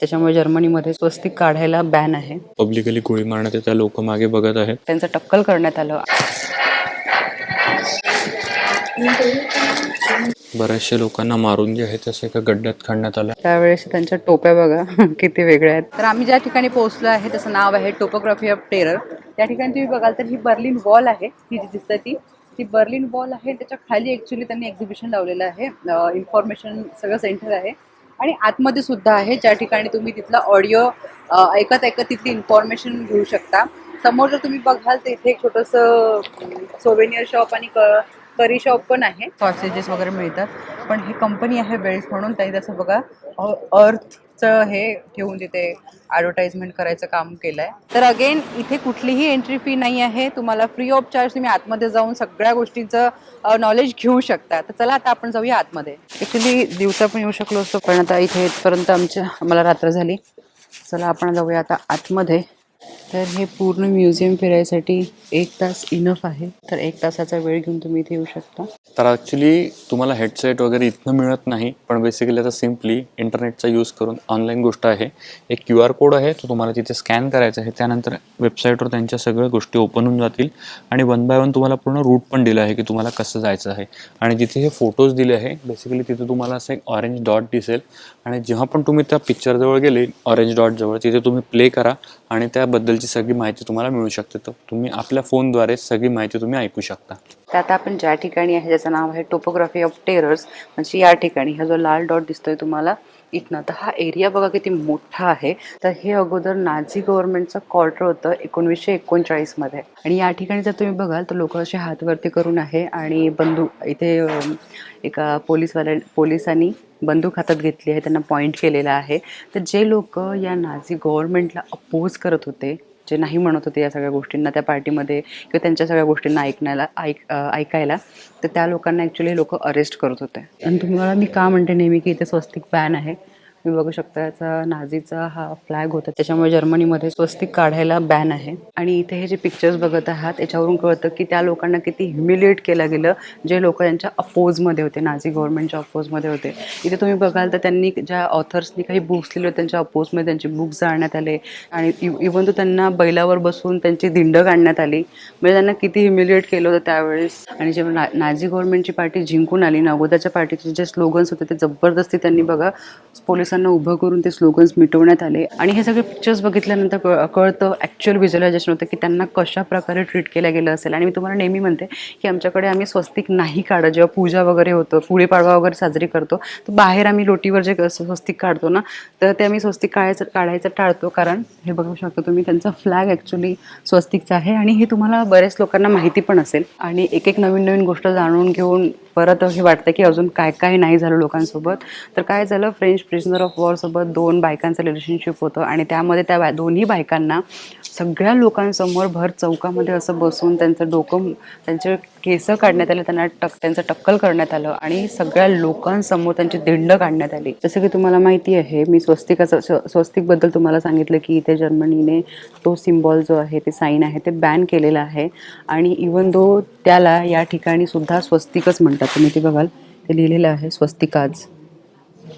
त्याच्यामुळे जर्मनीमध्ये स्वस्तिक काढायला बॅन आहे. पब्लिकली गोळी मारण्यात येत्या लोक मागे बघत आहेत. त्यांचं टक्कल करण्यात आलं. बऱ्याचशा लोकांना मारून जे आहे तसे एका गड्ड्यात काढण्यात आलं. त्यावेळेस त्यांच्या टोप्या बघा किती वेगळ्या आहेत. तर आम्ही ज्या ठिकाणी पोहोचलो आहे त्याचं नाव आहे टोपोग्राफी ऑफ टेरर त्या ठिकाणी तुम्ही बघाल तर ही बर्लिन वॉल आहे. ही जी दिसते ती ती बर्लिन वॉल आहे. त्याच्याखाली ॲक्च्युली त्यांनी एक्झिबिशन लावलेलं आहे. इन्फॉर्मेशन सगळं सेंटर आहे. आणि आतमध्ये सुद्धा आहे. ज्या ठिकाणी तुम्ही तिथला ऑडिओ ऐकत ऐकत तिथली इन्फॉर्मेशन घेऊ शकता. समोर जर तुम्ही बघाल तर इथे एक छोटंसं सोवेनियर शॉप आणि क करी शॉप पण आहे. सॉसेजेस वगैरे मिळतात. पण ही कंपनी आहे बेल्ट म्हणून त्यांनी तसं बघा अर्थचं हे ठेवून तिथे ॲडव्हर्टाइजमेंट करायचं काम केलं आहे तर अगेन इथे कुठलीही एंट्री फी नाही आहे. तुम्हाला फ्री ऑफ चार्ज तुम्ही आतमध्ये जाऊन सगळ्या गोष्टींचं नॉलेज घेऊ शकता. तर चला आता आपण जाऊया आतमध्ये. ॲक्च्युली दिवसा पण येऊ शकलो असतो पण आता इथे येतपर्यंत आमच्या आम्हाला रात्र झाली. चला आपण जाऊया आता आतमध्ये. तर हे पूर्ण म्युझियम फिरायसाठी एक तास इनफ आहे. तर एक तासाचा वेळ घेऊन तुम्ही इथे येऊ शकता. तर ॲक्च्युली तुम्हाला हेडसेट वगैरे इथनं मिळत नाही पण बेसिकली आता सिम्पली इंटरनेटचा यूज करून ऑनलाईन गोष्ट आहे. एक क्यू आर कोड आहे तो तुम्हाला तिथे स्कॅन करायचा आहे. त्यानंतर वेबसाईटवर त्यांच्या सगळ्या गोष्टी ओपन होऊन जातील. आणि वन बाय वन तुम्हाला पूर्ण रूट पण दिलं आहे की तुम्हाला कसं जायचं आहे. आणि जिथे हे फोटोज दिले आहे बेसिकली तिथे तुम्हाला असं एक ऑरेंज डॉट दिसेल. आणि जेव्हा पण तुम्ही त्या पिक्चरजवळ गेले ऑरेंज डॉटजवळ तिथे तुम्ही प्ले करा. आणि त्याबद्दलची सगळी माहिती तुम्हाला मिळू शकते. तर तुम्ही आपल्या फोनद्वारे सगळी माहिती तुम्ही ऐकू शकता. तर आता आपण ज्या ठिकाणी आहे ज्याचं नाव आहे टोपोग्राफी ऑफ टेरर्स म्हणजे या ठिकाणी हा जो लाल डॉट दिसतोय तुम्हाला इथनं तर हा एरिया बघा किती मोठा आहे. तर हे अगोदर नाझी गव्हर्नमेंटचं क्वार्टर होतं एकोणीसशे एकोणचाळीसमध्ये. आणि या ठिकाणी जर तुम्ही बघाल तर लोक असे हातवरती करून आहे आणि बंदूक इथे एका पोलीसवाल्या पोलिसांनी बंदूक हातात घेतली आहे त्यांना पॉईंट केलेला आहे. तर जे लोक या नाझी गव्हर्नमेंटला अपोज करत होते जे नाही म्हणत होते या सगळ्या गोष्टींना त्या पार्टीमध्ये किंवा त्यांच्या सगळ्या गोष्टींना ऐकण्याला ऐक ऐकायला तर त्या लोकांना ॲक्च्युली लोक अरेस्ट करत होते. आणि तुम्हाला मी का म्हणते नेहमी की इथे स्वस्तिक बॅन आहे? तुम्ही बघू शकता याचा नाझीचा हा फ्लॅग होता. त्याच्यामुळे जर्मनीमध्ये स्वस्तिक काढायला बॅन आहे. आणि इथे हे जे पिक्चर्स बघत आहात याच्यावरून कळतं की त्या लोकांना किती ह्युमिलिएट केलं गेलं. जे लोक यांच्या अपोजमध्ये होते नाझी गव्हर्नमेंटच्या अपोजमध्ये होते. इथे तुम्ही बघाल तर त्यांनी ज्या ऑथर्सनी काही बुक्स लिहिले होते त्यांच्या अपोजमध्ये त्यांचे बुक्स जाळण्यात आले. आणि इवन तो त्यांना बैलावर बसून त्यांची दिंड काढण्यात आली म्हणजे त्यांना किती ह्युमिलिएट केलं होतं त्यावेळेस. आणि जेव्हा ना नाझी गव्हर्नमेंटची पार्टी जिंकून आली नगोदाच्या पार्टीचे जे स्लोगन्स होते ते जबरदस्ती त्यांनी बघा माणसांना उभं करून ते स्लोगन्स मिटवण्यात आले. आणि हे सगळे पिक्चर्स बघितल्यानंतर कळ कळतं ॲक्च्युअल व्हिज्युअलायझेशन होतं की त्यांना कशा प्रकारे ट्रीट केलं गेलं असेल. आणि मी तुम्हाला नेहमी म्हणते की आमच्याकडे आम्ही स्वस्तिक नाही काढत. जेव्हा पूजा वगैरे होतं गुढीपाडवा वगैरे साजरी करतो तर बाहेर आम्ही लोटीवर जे स्वस्तिक काढतो ना तर ते आम्ही स्वस्तिक काढायचं काढायचं टाळतो. कारण हे बघू शकता तुम्ही त्यांचा फ्लॅग ॲक्च्युली स्वस्तिकचा आहे. आणि हे तुम्हाला बरेच लोकांना माहिती पण असेल. आणि एक एक नवीन नवीन गोष्ट जाणून घेऊन परत हे वाटतं की अजून काय काय नाही झालं लोकांसोबत. तर काय झालं फ्रेंच प्रिझनर ऑफ वॉरसोबत दोन बायकांचं रिलेशनशिप होतं. आणि त्यामध्ये त्या दोन्ही बायकांना सगळ्या लोकांसमोर भर चौकामध्ये असं बसून त्यांचं डोकं त्यांचे केस काढण्यात आले त्यांना टक त्यांचं टक्कल करण्यात आलं आणि सगळ्या लोकांसमोर त्यांची दिंड काढण्यात आली. जसं की तुम्हाला माहिती आहे मी स्वस्तिकाचं स्वस्तिकबद्दल तुम्हाला सांगितलं की इथे जर्मनीने तो सिम्बॉल जो आहे ते साईन आहे ते बॅन केलेलं आहे. आणि इवन दो त्याला या ठिकाणी सुद्धा स्वस्तिकच म्हणतात. तुम्ही ते बघाल ते लिहिलेलं आहे स्वस्तिकाज.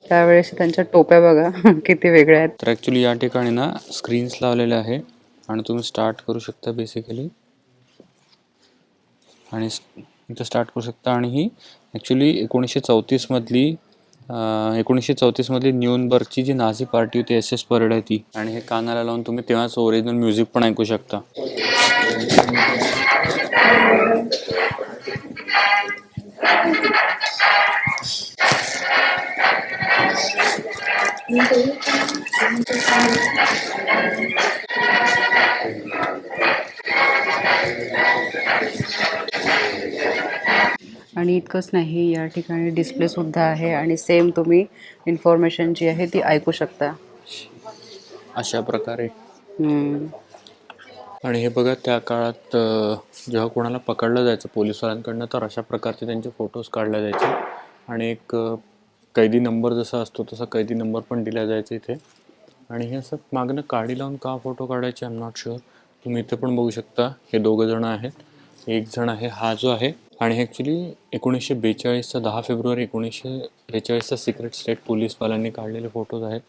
त्यावेळेस त्यांच्या टोप्या बघा किती वेगळ्या आहेत. तर ॲक्च्युली या ठिकाणी ना स्क्रीन्स लावलेले आहे आणि तुम्ही स्टार्ट करू शकता बेसिकली आणि इथं स्टार्ट करू शकता आणि ही ॲक्च्युली एकोणीसशे चौतीसमधली एकोणीसशे चौतीसमधली न्यूनबर्गची जी नाझी पार्टी होती एस एस परेड आहे ती. आणि हे कानाला लावून तुम्ही तेव्हाच ओरिजिनल म्युझिक पण ऐकू शकता. आणि इतकंच नाही या ठिकाणी डिस्प्ले सुद्धा आहे आणि सेम तुम्ही इन्फॉर्मेशन जी आहे ती ऐकू शकता. अशा प्रकारे. आणि हे बघा त्या काळात जेव्हा कोणाला पकडलं जायचं पोलिसवाल्यांकडनं तर अशा प्रकारचे त्यांचे फोटोज काढले जायचे. आणि एक कैदी नंबर जसा असतो तसा कैदी नंबर पण दिला जायचा इथे. आणि हे असं मागनं काडी लावून का फोटो काढायचे आय एम नॉट शुअर तुम्ही इथे पण बघू शकता. हे दोघं जण आहेत. एक जण आहे हा जो आहे. आणि ॲक्च्युली एकोणीसशे बेचाळीसचा दहा फेब्रुवारी एकोणीसशे बेचाळीसचा सिक्रेट स्टेट पोलीसवाल्यांनी काढलेले फोटोज आहेत.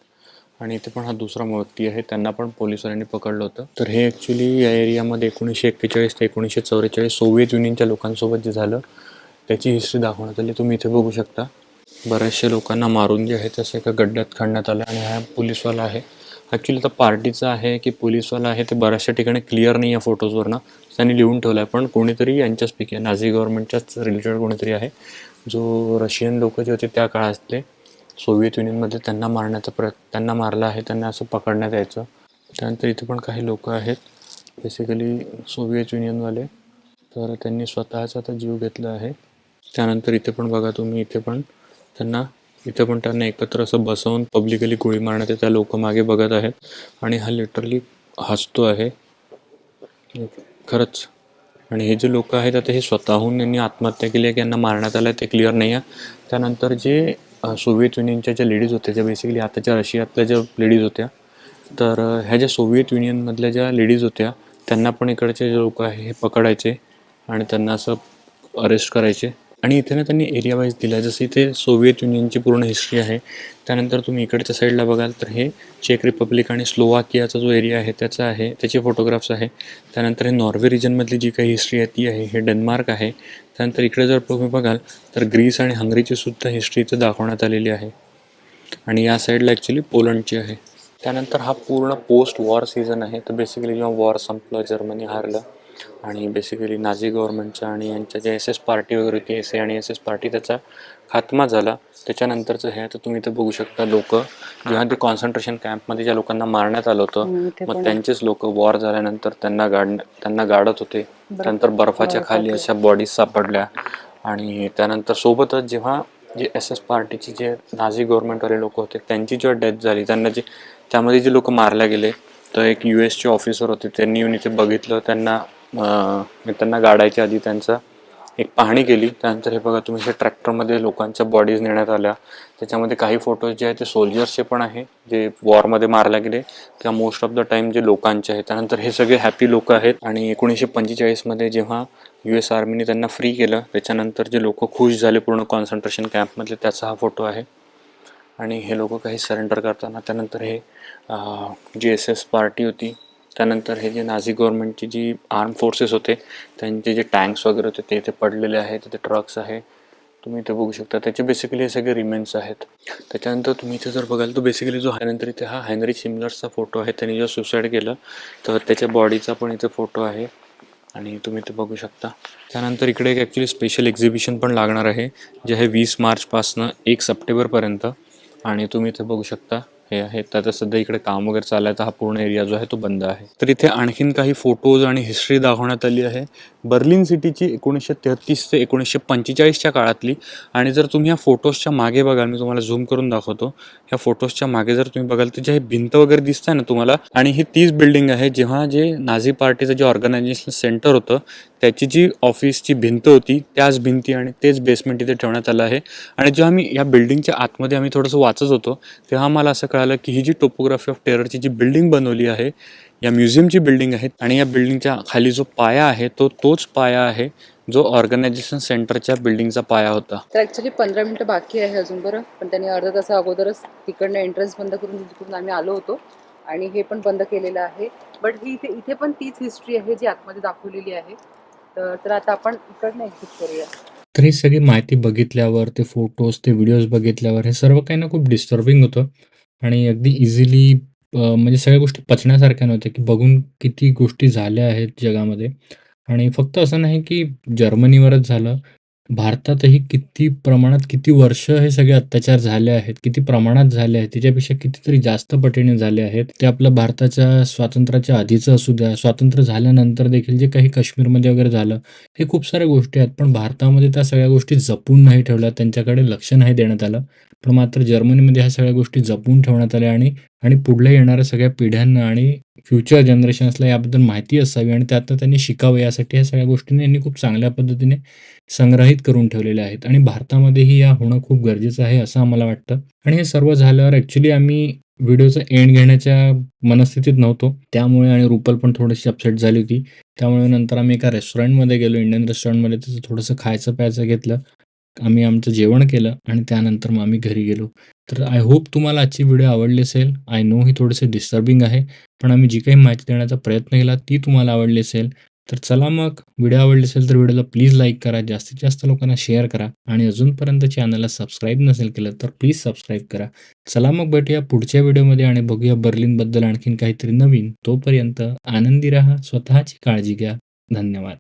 आणि इथे पण हा दुसरा व्यक्ती आहे. त्यांना पण पोलिसांनी पकडलं होतं. तर हे ॲक्च्युली या एरियामध्ये एकोणीसशे एक्केचाळीस ते एकोणीसशे चौवेचाळीस सोव्हिएत युनियनच्या लोकांसोबत जे झालं त्याची हिस्ट्री दाखवण्यात आली. तुम्ही इथे बघू शकता. बऱ्याचशा लोकांना मारून जे आहे तसं एका गड्ड्यात खणण्यात आलं आणि हा पोलीसवाला आहे. ॲक्च्युली आता पार्टीचा आहे की पोलीसवाला आहे ते बऱ्याचशा ठिकाणी क्लिअर नाही आहे फोटोजवरनं. त्यांनी लिहून ठेवलं आहे पण कोणीतरी यांच्याचपैकी आहे. नाझी गव्हर्नमेंटच्याच रिलेटेड कोणीतरी आहे. जो रशियन लोक जे होते त्या काळातले सोव्हिएत युनियनमध्ये त्यांना मारण्याचा प्रय त्यांना मारला आहे त्यांना असं पकडण्यात यायचं. त्यानंतर इथे पण काही लोक आहेत. बेसिकली सोव्हिएत युनियनवाले तर त्यांनी स्वतःचा आता जीव घेतला आहे. त्यानंतर इथे पण बघा तुम्ही इथे पण त्यांना इथे पण त्यांना एकत्र असं बसवून पब्लिकली गोळी मारण्यात येते. त्या लोक मागे बघत आहेत. आणि हा लिटरली हसतो आहे. खरंच. आणि हे जे लोक आहेत आता हे स्वतःहून यांनी आत्महत्या केली आहे की यांना मारण्यात आलं ते क्लिअर नाही आहे. त्यानंतर जे सोव्हिएत युनियनच्या ज्या लेडीज होत्या ज्या बेसिकली आताच्या रशियातल्या ज्या लेडीज होत्या तर ह्या ज्या सोव्हिएत युनियनमधल्या ज्या लेडीज होत्या त्यांना पण इकडचे जे लोक आहे हे पकडायचे आणि त्यांना असं अरेस्ट करायचे. आणि इथे ना त्यांनी एरिया वाईज दिला आहे जसं इथे सोव्हिएत युनियनची पूर्ण हिस्ट्री आहे. त्यानंतर तुम्ही इकडच्या साईडला बघाल तर हे चेक रिपब्लिक आणि स्लोवाकियाचा जो एरिया आहे त्याचा आहे त्याचे फोटोग्राफ्स आहे. त्यानंतर हे नॉर्वे रिजनमधली जी काही हिस्ट्री आहे ती आहे हे डेन्मार्क आहे. त्यानंतर इकडे जर तुम्ही बघाल तर ग्रीस आणि हंगरीची सुद्धा हिस्ट्री इथं दाखवण्यात आलेली आहे. आणि या साईडला ॲक्च्युली पोलंडची आहे. त्यानंतर हा पूर्ण पोस्ट वॉर सीझन आहे. तर बेसिकली जेव्हा वॉर संपलं जर्मनी हारलं आणि बेसिकली नाझी गव्हर्नमेंटच्या आणि यांच्या ज्या एस एस पार्टी वगैरे होती एस ए आणि एस एस पार्टी त्याचा खात्मा झाला. त्याच्यानंतरचं हे आता तुम्ही इथं बघू शकता लोक. जेव्हा ते कॉन्सन्ट्रेशन कॅम्पमध्ये ज्या लोकांना मारण्यात आलं होतं मग त्यांचेच लोक वॉर झाल्यानंतर त्यांना गाड त्यांना गाडत होते. त्यानंतर बर्फाच्या खाली अशा बॉडीज सापडल्या. आणि त्यानंतर सोबतच जेव्हा जे एस एस पार्टीचे जे नाझी गव्हर्नमेंटवाले लोक होते त्यांची जेव्हा डेथ झाली त्यांना जे त्यामध्ये जे लोक मारले गेले तर एक यू एसचे ऑफिसर होते त्यांनी येऊन इथे बघितलं. त्यांना मी त्यांना गाडायच्या आधी त्यांचा एक पाहणी केली. त्यानंतर हे बघा तुम्ही हे ट्रॅक्टरमध्ये लोकांच्या बॉडीज नेण्यात आल्या. त्याच्यामध्ये काही फोटोज जे आहेत ते सोल्जर्सचे पण आहे जे वॉरमध्ये मारल्या गेले. त्या मोस्ट ऑफ द टाईम जे लोकांचे आहेत. त्यानंतर हे सगळे हॅपी लोक आहेत. आणि एकोणीसशे पंचेचाळीसमध्ये जेव्हा यू एस आर्मीने त्यांना फ्री केलं त्याच्यानंतर जे लोक खुश झाले पूर्ण कॉन्सन्ट्रेशन कॅम्पमधले त्याचा हा फोटो आहे. आणि हे लोक काही सरेंडर करताना त्यानंतर हे जी एस एस पार्टी होती. त्यानंतर हे जे नाझी गव्हर्नमेंटची जी आर्म फोर्सेस होते त्यांचे जे टँक्स वगैरे होते ते इथे पडलेले आहेत तिथे ट्रक्स आहे. तुम्ही इथे बघू शकता त्याचे बेसिकली हे सगळे रिमेन्स आहेत. त्याच्यानंतर तुम्ही इथे जर बघाल तर बेसिकली जो त्यानंतर इथे हा हेनरी सिमलर्सचा फोटो आहे त्यांनी जो सुसाईड केलं तर त्याच्या बॉडीचा पण इथे फोटो आहे. आणि तुम्ही ते बघू शकता. त्यानंतर इकडे एक ॲक्च्युली स्पेशल एक्झिबिशन पण लागणार आहे जे आहे वीस मार्चपासनं एक सप्टेंबरपर्यंत. आणि तुम्ही इथे बघू शकता हे आहे. तर आता सध्या इकडे काम वगैरे चाललं आहे तर हा पूर्ण एरिया जो आहे तो बंद आहे. तर इथे आणखीन काही फोटोज आणि हिस्ट्री दाखवण्यात आली आहे. बर्लिन सिटीची एकोणीसशे तेहतीस ते एकोणीसशे पंचेचाळीसच्या काळातली. आणि जर तुम्ही ह्या फोटोजच्या मागे बघाल मी तुम्हाला झूम करून दाखवतो. ह्या फोटोजच्या मागे जर तुम्ही बघाल तर जे हे भिंत वगैरे दिसतंय ना तुम्हाला आणि ही तीच बिल्डिंग आहे जेव्हा जे नाझी पार्टीचं जे ऑर्गनायझेशन सेंटर होतं त्याची जी ऑफिसची भिंत होती त्याच भिंती आणि तेच बेसमेंट इथे ठेवण्यात आलं आहे. आणि जेव्हा मी या बिल्डिंगच्या आतमध्ये आम्ही थोडंसं वाचत होतो तेव्हा मला असं कळलं की ही जी टोपोग्राफी ऑफ टेररची जी बिल्डिंग बनवली आहे या म्युझियमची बिल्डिंग आहे आणि या बिल्डिंगच्या खाली जो पाया आहे तो तोच पाया आहे जो ऑर्गनायझेशन सेंटरच्या बिल्डिंगचा पाया होता. तर ॲक्च्युली पंधरा मिनटं बाकी आहे अजून बरं पण त्यांनी अर्धा तासा अगोदरच तिकडनं एंट्रन्स बंद करून तिकडून आम्ही आलो होतो आणि हे पण बंद केलेलं आहे. बट ही इथे इथे पण तीच हिस्ट्री आहे जी आतमध्ये दाखवलेली आहे. तर तर आता आपण इकडनं एक्झिट करूया. तर ही सगळी माहिती बघितल्यावर ते फोटोज ते व्हिडिओज बघितल्यावर हे सर्व काही ना खूप डिस्टर्बिंग होतं. आणि अगदी इझिली म्हणजे सगळ्या गोष्टी पचण्यासारख्या नव्हत्या की बघून किती गोष्टी झाल्या आहेत जगामध्ये. आणि फक्त असं नाही की जर्मनीवरच झालं भारतातही किती प्रमाणात किती वर्ष हे सगळे अत्याचार झाले आहेत किती प्रमाणात झाले आहेत त्याच्यापेक्षा कितीतरी जास्त पटीने झाले आहेत ते आपलं भारताच्या स्वातंत्र्याच्या आधीचं असू द्या स्वातंत्र्य झाल्यानंतर देखील जे काही काश्मीरमध्ये वगैरे झालं हे खूप साऱ्या गोष्टी आहेत पण भारतामध्ये त्या सगळ्या गोष्टी जपून नाही ठेवल्या त्यांच्याकडे लक्ष नाही देण्यात आलं पण मात्र जर्मनीमध्ये ह्या सगळ्या गोष्टी जपून ठेवण्यात आल्या आणि आणि पुढल्या येणाऱ्या सगळ्या पिढ्यांना आणि फ्युचर जनरेशन्सला याबद्दल माहिती असावी आणि त्यातनं त्यांनी शिकावं. यासाठी ह्या सगळ्या गोष्टींनी यांनी खूप चांगल्या पद्धतीने संग्रहित करून ठेवलेल्या आहेत. आणि भारतामध्येही या होणं खूप गरजेचं आहे असं आम्हाला वाटतं. आणि हे सर्व झाल्यावर ॲक्च्युली आम्ही व्हिडिओचा एंड घेण्याच्या मनस्थितीत नव्हतो. त्यामुळे आणि रुपल पण थोडीशी अपसेट झाली होती. त्यामुळे नंतर आम्ही एका रेस्टॉरंटमध्ये गेलो. इंडियन रेस्टॉरंटमध्ये तिचं थोडंसं खायचं प्यायचं घेतलं. आम्ही आमचं जेवण केलं आणि त्यानंतर मग आम्ही घरी गेलो. तर आय होप तुम्हाला आजची व्हिडिओ आवडली असेल. आय नो ही थोडेसे डिस्टर्बिंग आहे पण आम्ही जी काही माहिती देण्याचा प्रयत्न केला ती तुम्हाला आवडली असेल. तर चला मग व्हिडिओ आवडली असेल तर व्हिडिओला प्लीज लाईक करा जास्तीत जास्त लोकांना शेअर करा आणि अजूनपर्यंत चॅनलला सबस्क्राईब नसेल केलं तर प्लीज सबस्क्राईब करा. चला मग भेटूया पुढच्या व्हिडिओमध्ये आणि बघूया बर्लिनबद्दल आणखीन काहीतरी नवीन. तोपर्यंत आनंदी राहा स्वतःची काळजी घ्या. धन्यवाद.